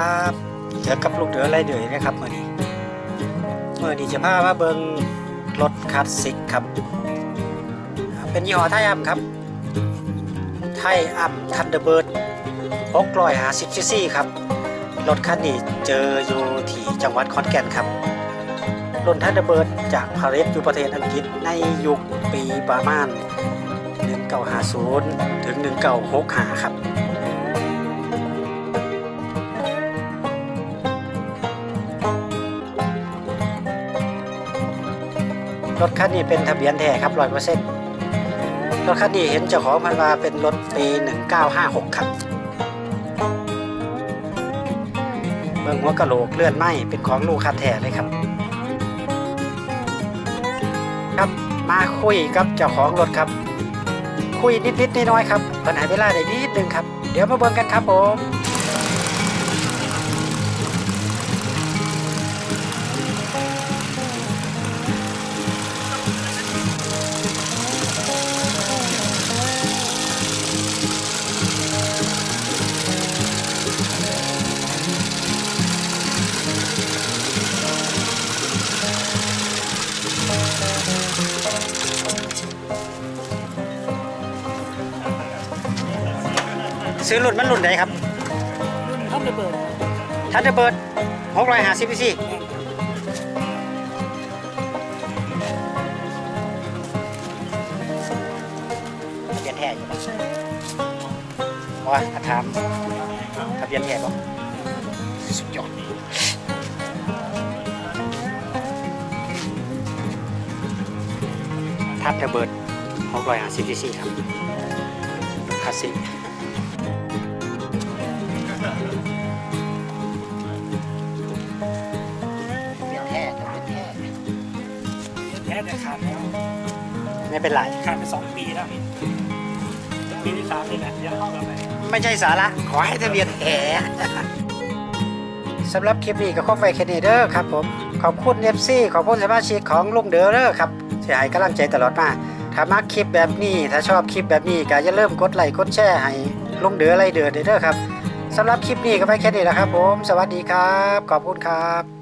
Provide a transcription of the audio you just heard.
ครับเจอกับลูกเดือไรเดือยนะครับเมื่อนี้เมื่อนี้จะพามาเบิงรถคลาสสิกครับ เป็นยี่ห้อไทยอัมครับ ไทยอัมทันเดอร์เบิร์ด650ซีซีครับ รถคันนี้เจออยู่ที่จังหวัดขอนแก่นครับรุ่นทันเดอร์เบิร์ดจากผลิตอยู่ประเทศอังกฤษในยุคปีประมาณ1950 ถึง 1965 ครับ รถคันนี้เป็นทะเบียนแท้ครับร้อยเปอร์เซ็นต์รถคันนี้เห็นเจ้าของมันว่าเป็นรถปี 1956 ครับ เบิ่งหัวกะโหลกเลื่อนไหมเป็นของลูกคันแท้เลยครับ ครับมาคุยกับเจ้าของรถครับ คุยนิดๆน้อยๆครับเพิ่นให้เวลาได้นิดนึงครับ เดี๋ยวมาเบิ่งกันครับผม ซื้อรุ่นมันรุ่นไหนครับ รุ่นทันเดอร์เบิร์ดทันเดอร์เบิร์ด650 cc ทะเบียนแท้อยู่ปะว่าถามทะเบียนแท้บ่สุดยอดทันเดอร์เบิร์ด650 cc ครับคลาสสิก แท้จะเป็นแท้แท้แต่ขาดแล้วไม่เป็นไร ขาดไปสองปีแล้วพี่ปีที่สามนี่แหละยังเข้ากันไปไม่ใช่สาระ ขอให้ทะเบียนแท้สำหรับคลิปนี้ก็ขอไว้แค่นี้เด้อครับผมขอบคุณเอฟซีขอบคุณสมาชิกของลุงเด้อเด้อครับเสียหายกำลังใจตลอดมาถ้ามักคลิปแบบนี้ ถ้าชอบคลิปแบบนี้ก็อย่าลืมกดไลค์กดแชร์ให้ลุงเด้อไรเด้อเด้อครับสำหรับคลิปนี้ก็ไว้แค่นี้แหละครับผม สวัสดีครับ ขอบคุณครับ